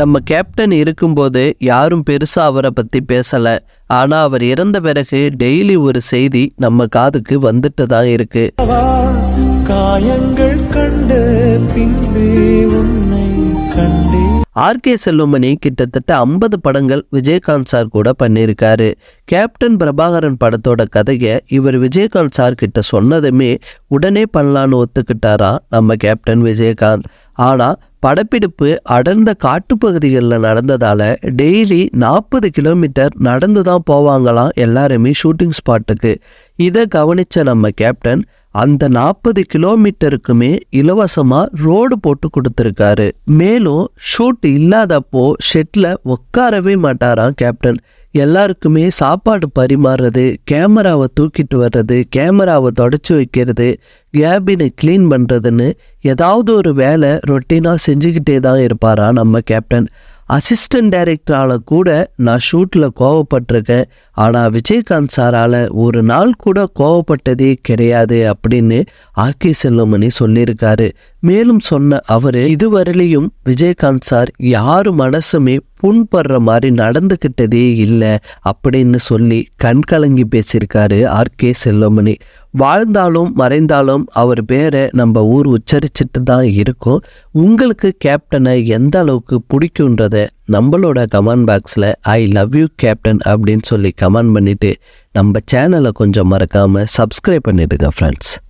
நம்ம கேப்டன் இருக்கும்போது யாரும் பெருசாக அவரை பற்றி பேசலை. ஆனால் அவர் இறந்த பிறகு டெய்லி ஒரு செய்தி நம்ம காதுக்கு வந்துட்டு தான் இருக்குது காயங்கள் கண்டு ஆர்கே செல்வமணி கிட்டத்தட்ட ஐம்பது படங்கள் விஜயகாந்த் சார் கூட பண்ணியிருக்காரு. கேப்டன் பிரபாகரன் படத்தோட கதையை இவர் விஜயகாந்த் சார் கிட்ட சொன்னதுமே உடனே பண்ணலான்னு ஒத்துக்கிட்டாரா நம்ம கேப்டன் விஜயகாந்த். ஆனால் படப்பிடிப்பு அடர்ந்த காட்டுப்பகுதிகளில் நடந்ததால் டெய்லி நாற்பது கிலோமீட்டர் நடந்து தான் போவாங்களாம் எல்லாருமே ஷூட்டிங் ஸ்பாட்டுக்கு. இதை கவனித்த நம்ம கேப்டன் அந்த நாற்பது கிலோமீட்டருக்குமே இலவசமாக ரோடு போட்டு கொடுத்துருக்காரு. மேலும் ஷூட் இல்லாதப்போ ஷெட்டில் உட்காரவே மாட்டாராம் கேப்டன் எல்லாருக்குமே சாப்பாடு பரிமாறுறது கேமராவை தூக்கிட்டு வர்றது கேமராவை தொடச்சி வைக்கிறது கேபினை க்ளீன் பண்ணுறதுன்னு ஏதாவது ஒரு வேலை ரொட்டீனாக செஞ்சுக்கிட்டே தான் இருப்பாரா நம்ம கேப்டன் அசிஸ்டன்ட் டைரக்டரால் கூட நான் ஷூட்டில் கோவப்பட்டிருக்கேன். ஆனால் விஜயகாந்த் சாரால் ஒரு நாள் கூட கோவப்பட்டதே கிடையாது அப்படின்னு ஆர்கே செல்லமணி சொல்லியிருக்காரு. மேலும் சொன்ன அவர் இதுவரையிலையும் விஜயகாந்த் சார் யார் மனசுமே புண்படுற மாதிரி நடந்துக்கிட்டதே இல்லை அப்படின்னு சொல்லி கண்கலங்கி பேசியிருக்காரு ஆர்கே செல்வமணி வாழ்ந்தாலும் மறைந்தாலும் அவர் பேரை நம்ம ஊர் உச்சரிச்சுட்டு தான் இருக்கும். உங்களுக்கு கேப்டனை எந்த அளவுக்கு பிடிக்குன்றத நம்மளோட கமெண்ட் பாக்ஸில் ஐ லவ் யூ கேப்டன் அப்படின்னு சொல்லி கமெண்ட் பண்ணிவிட்டு நம்ம சேனலை கொஞ்சம் மறக்காமல் சப்ஸ்கிரைப் பண்ணிவிடுங்க ஃப்ரெண்ட்ஸ்